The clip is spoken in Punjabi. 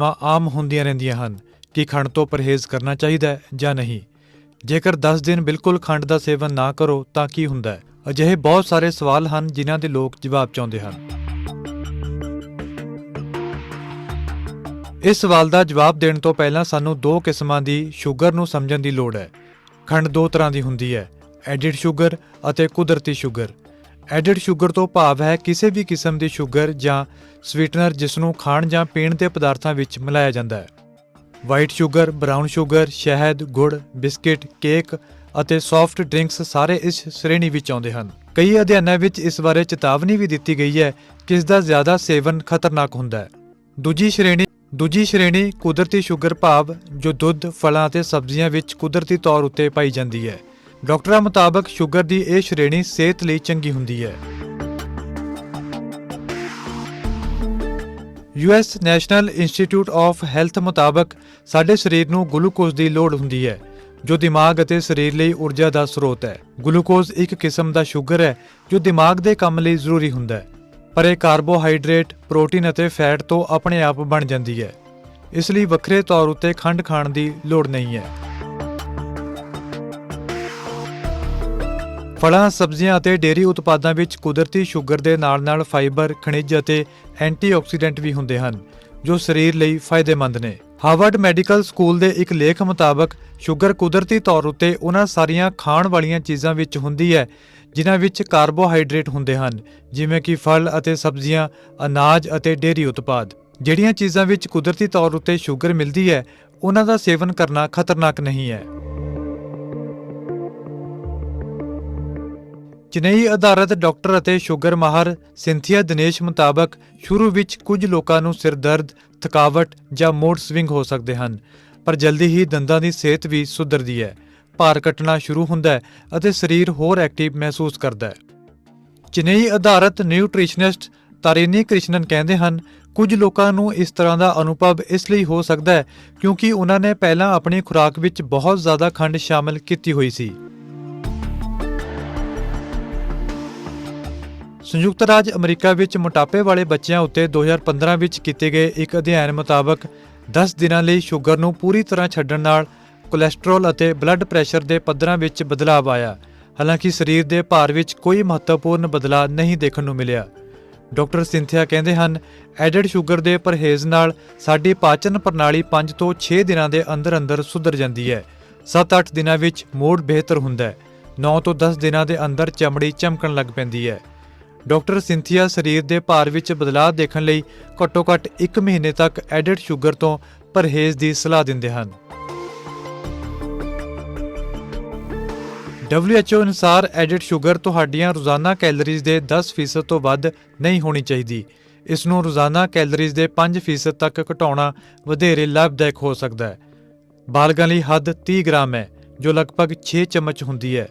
ਵਾ ਆਮ ਹੁੰਦੀਆਂ ਰਹਿੰਦੀਆਂ ਹਨ, ਕਿ ਖੰਡ ਤੋਂ ਪਰਹੇਜ਼ ਕਰਨਾ ਚਾਹੀਦਾ ਹੈ ਜਾਂ ਨਹੀਂ। ਜੇਕਰ 10 ਦਿਨ ਬਿਲਕੁਲ ਖੰਡ ਦਾ ਸੇਵਨ ਨਾ ਕਰੋ, ਤਾਂ ਕੀ ਹੁੰਦਾ ਹੈ? ਅਜਿਹੇ ਬਹੁਤ ਸਾਰੇ ਸਵਾਲ ਹਨ, ਜਿਨ੍ਹਾਂ ਦੇ ਲੋਕ ਜਵਾਬ ਚਾਹੁੰਦੇ ਹਨ। ਇਸ ਸਵਾਲ ਦਾ ਜਵਾਬ ਦੇਣ ਤੋਂ ਪਹਿਲਾਂ ਸਾਨੂੰ ਦੋ ਕਿਸਮਾਂ ਦੀ ਸ਼ੂਗਰ ਨੂੰ ਸਮਝਣ ਦੀ ਲੋੜ ਹੈ। ਖੰਡ ਦੋ ਤਰ੍ਹਾਂ ਦੀ ਹੁੰਦੀ ਹੈ, ਐਡਿਡ ਸ਼ੂਗਰ ਅਤੇ ਕੁਦਰਤੀ ਸ਼ੂਗਰ। ਐਡਿਡ ਸ਼ੂਗਰ ਤੋਂ ਭਾਵ ਹੈ ਕਿਸੇ ਵੀ ਕਿਸਮ ਦੀ ਸ਼ੂਗਰ ਜਾਂ ਸਵੀਟਨਰ ਜਿਸ ਨੂੰ ਖਾਣ ਜਾਂ ਪੀਣ ਦੇ ਪਦਾਰਥਾਂ ਵਿੱਚ ਮਿਲਾਇਆ ਜਾਂਦਾ ਹੈ। ਵਾਈਟ ਸ਼ੂਗਰ, ਬਰਾਊਨ ਸ਼ੂਗਰ, ਸ਼ਹਿਦ, ਗੁੜ, ਬਿਸਕਿਟ, ਕੇਕ ਅਤੇ ਸੌਫਟ ਡਰਿੰਕਸ ਸਾਰੇ ਇਸ ਸ਼੍ਰੇਣੀ ਵਿੱਚ ਆਉਂਦੇ ਹਨ। ਕਈ ਅਧਿਐਨਾਂ ਵਿੱਚ ਇਸ ਬਾਰੇ ਚੇਤਾਵਨੀ ਵੀ ਦਿੱਤੀ ਗਈ ਹੈ ਕਿ ਇਸ ਦਾ ਜ਼ਿਆਦਾ ਸੇਵਨ ਖਤਰਨਾਕ ਹੁੰਦਾ ਹੈ। ਦੂਜੀ ਸ਼੍ਰੇਣੀ ਦੂਜੀ ਸ਼੍ਰੇਣੀ ਕੁਦਰਤੀ ਸ਼ੂਗਰ ਭਾਵ ਜੋ ਦੁੱਧ, ਫਲਾਂ ਅਤੇ ਸਬਜ਼ੀਆਂ ਵਿੱਚ ਕੁਦਰਤੀ ਤੌਰ ਉੱਤੇ ਪਾਈ ਜਾਂਦੀ ਹੈ। ਡਾਕਟਰਾਂ ਮੁਤਾਬਕ ਸ਼ੂਗਰ ਦੀ ਇਹ ਸ਼੍ਰੇਣੀ ਸਿਹਤ ਲਈ ਚੰਗੀ ਹੁੰਦੀ ਹੈ। US National Institute of Health ਮੁਤਾਬਕ ਸਾਡੇ ਸਰੀਰ ਨੂੰ ਗਲੂਕੋਜ਼ ਦੀ ਲੋੜ ਹੁੰਦੀ ਹੈ, ਜੋ ਦਿਮਾਗ ਅਤੇ ਸਰੀਰ ਲਈ ਊਰਜਾ ਦਾ ਸਰੋਤ ਹੈ। ਗਲੂਕੋਜ਼ ਇੱਕ ਕਿਸਮ ਦਾ ਸ਼ੂਗਰ ਹੈ, ਜੋ ਦਿਮਾਗ ਦੇ ਕੰਮ ਲਈ ਜ਼ਰੂਰੀ ਹੁੰਦਾ ਹੈ। ਪਰ ਇਹ ਕਾਰਬੋਹਾਈਡਰੇਟ, ਪ੍ਰੋਟੀਨ ਅਤੇ ਫੈਟ ਤੋਂ ਆਪਣੇ ਆਪ ਬਣ ਜਾਂਦੀ ਹੈ। ਇਸ ਲਈ ਵੱਖਰੇ ਤੌਰ ਉੱਤੇ ਖੰਡ ਖਾਣ ਦੀ ਲੋੜ ਨਹੀਂ ਹੈ। ਫਲਾਂ, ਸਬਜ਼ੀਆਂ ਅਤੇ ਡੇਅਰੀ ਉਤਪਾਦਾਂ ਵਿੱਚ ਕੁਦਰਤੀ ਸ਼ੂਗਰ ਦੇ ਨਾਲ-ਨਾਲ ਫਾਈਬਰ, ਖਣਿਜ ਅਤੇ ਐਂਟੀਆਕਸੀਡੈਂਟ ਵੀ ਹੁੰਦੇ ਹਨ, ਜੋ ਸਰੀਰ ਲਈ ਫਾਇਦੇਮੰਦ ਨੇ। ਹਾਰਵਰਡ ਮੈਡੀਕਲ ਸਕੂਲ ਦੇ ਇੱਕ ਲੇਖ ਮੁਤਾਬਕ, ਸ਼ੂਗਰ ਕੁਦਰਤੀ ਤੌਰ ਉੱਤੇ ਉਹਨਾਂ ਸਾਰੀਆਂ ਖਾਣ ਵਾਲੀਆਂ ਚੀਜ਼ਾਂ ਵਿੱਚ ਹੁੰਦੀ ਹੈ, ਜਿਨ੍ਹਾਂ ਵਿੱਚ ਕਾਰਬੋਹਾਈਡਰੇਟ ਹੁੰਦੇ ਹਨ, ਜਿਵੇਂ ਕਿ ਫਲ ਅਤੇ ਸਬਜ਼ੀਆਂ, ਅਨਾਜ ਅਤੇ ਡੇਅਰੀ ਉਤਪਾਦ। ਜਿਹੜੀਆਂ ਚੀਜ਼ਾਂ ਵਿੱਚ ਕੁਦਰਤੀ ਤੌਰ ਉੱਤੇ ਸ਼ੂਗਰ ਮਿਲਦੀ ਹੈ, ਉਹਨਾਂ ਦਾ ਸੇਵਨ ਕਰਨਾ ਖਤਰਨਾਕ ਨਹੀਂ ਹੈ। ਚੇਨਈ ਆਧਾਰਿਤ ਡਾਕਟਰ ਅਤੇ ਸ਼ੂਗਰ ਮਾਹਰ ਸਿੰਥੀਆ ਦਿਨੇਸ਼ ਮੁਤਾਬਕ ਸ਼ੁਰੂ ਵਿੱਚ ਕੁਝ ਲੋਕਾਂ ਨੂੰ ਸਿਰ ਦਰਦ, ਥਕਾਵਟ ਜਾਂ ਮੋਡ ਸਵਿੰਗ ਹੋ ਸਕਦੇ ਹਨ ਪਰ ਜਲਦੀ ਹੀ ਦੰਦਾਂ ਦੀ ਸਿਹਤ ਵੀ ਸੁਧਰਦੀ ਹੈ। ਭਾਰ ਘਟਣਾ ਸ਼ੁਰੂ ਹੁੰਦਾ ਹੈ ਅਤੇ ਸਰੀਰ ਹੋਰ ਐਕਟਿਵ ਮਹਿਸੂਸ ਕਰਦਾ ਹੈ। ਚੇਨਈ ਆਧਾਰਿਤ ਨਿਊਟ੍ਰੀਸ਼ਨਿਸਟ ਤਾਰਿਨੀ ਕ੍ਰਿਸ਼ਨਨ ਕਹਿੰਦੇ ਹਨ ਕੁਝ ਲੋਕਾਂ ਨੂੰ ਇਸ ਤਰ੍ਹਾਂ ਦਾ ਅਨੁਭਵ ਇਸ ਲਈ ਹੋ ਸਕਦਾ ਹੈ ਕਿਉਂਕਿ ਉਹਨਾਂ ਨੇ ਪਹਿਲਾਂ ਆਪਣੀ ਖੁਰਾਕ ਵਿੱਚ ਬਹੁਤ ਜ਼ਿਆਦਾ ਖੰਡ ਸ਼ਾਮਲ ਕੀਤੀ ਹੋਈ ਸੀ। ਸੰਯੁਕਤ ਰਾਜ ਅਮਰੀਕਾ ਵਿੱਚ ਮੋਟਾਪੇ ਵਾਲੇ ਬੱਚਿਆਂ ਉੱਤੇ 2015 ਵਿੱਚ ਕੀਤੇ ਗਏ ਇੱਕ ਅਧਿਐਨ ਮੁਤਾਬਕ 10 ਦਿਨਾਂ ਲਈ ਸ਼ੂਗਰ ਨੂੰ ਪੂਰੀ ਤਰ੍ਹਾਂ ਛੱਡਣ ਨਾਲ ਕੋਲੇਸਟ੍ਰੋਲ ਅਤੇ ਬਲੱਡ ਪ੍ਰੈਸ਼ਰ ਦੇ ਪੱਧਰਾਂ ਵਿੱਚ ਬਦਲਾਅ ਆਇਆ। ਹਾਲਾਂਕਿ ਸਰੀਰ ਦੇ ਭਾਰ ਵਿੱਚ ਕੋਈ ਮਹੱਤਵਪੂਰਨ ਬਦਲਾਅ ਨਹੀਂ ਦੇਖਣ ਨੂੰ ਮਿਲਿਆ। ਡਾਕਟਰ ਸਿੰਥਿਆ ਕਹਿੰਦੇ ਹਨ ਐਡਡ ਸ਼ੂਗਰ ਦੇ ਪਰਹੇਜ਼ ਨਾਲ ਸਾਡੀ ਪਾਚਨ ਪ੍ਰਣਾਲੀ 5 ਤੋਂ 6 ਦਿਨਾਂ ਦੇ ਅੰਦਰ ਅੰਦਰ ਸੁਧਰ ਜਾਂਦੀ ਹੈ। 7-8 ਦਿਨਾਂ ਵਿੱਚ ਮੂਡ ਬਿਹਤਰ ਹੁੰਦਾ ਹੈ। 9 ਤੋਂ 10 ਦਿਨਾਂ ਦੇ ਅੰਦਰ ਚਮੜੀ ਚਮਕਣ ਲੱਗ ਪੈਂਦੀ ਹੈ। ਡਾਕਟਰ ਸਿੰਥੀਆ ਸਰੀਰ ਦੇ ਭਾਰ ਵਿੱਚ ਬਦਲਾਅ ਦੇਖਣ ਲਈ ਘੱਟੋ-ਘੱਟ 1 ਮਹੀਨੇ ਤੱਕ ਐਡਿਡ ਸ਼ੂਗਰ ਤੋਂ ਪਰਹੇਜ਼ ਦੀ ਸਲਾਹ ਦਿੰਦੇ ਹਨ। WHO ਅਨੁਸਾਰ ਐਡਿਡ ਸ਼ੂਗਰ ਤੁਹਾਡੀਆਂ ਰੋਜ਼ਾਨਾ ਕੈਲਰੀਜ਼ ਦੇ 10% ਤੋਂ ਵੱਧ ਨਹੀਂ ਹੋਣੀ ਚਾਹੀਦੀ। ਇਸ ਨੂੰ ਰੋਜ਼ਾਨਾ ਕੈਲਰੀਜ਼ ਦੇ 5% ਤੱਕ ਘਟਾਉਣਾ ਵਧੇਰੇ ਲਾਭਦਾਇਕ ਹੋ ਸਕਦਾ ਹੈ। ਬਾਲਗਾਂ ਲਈ ਹੱਦ 30 ਗ੍ਰਾਮ ਹੈ, ਜੋ ਲਗਭਗ 6 ਚਮਚ ਹੁੰਦੀ ਹੈ।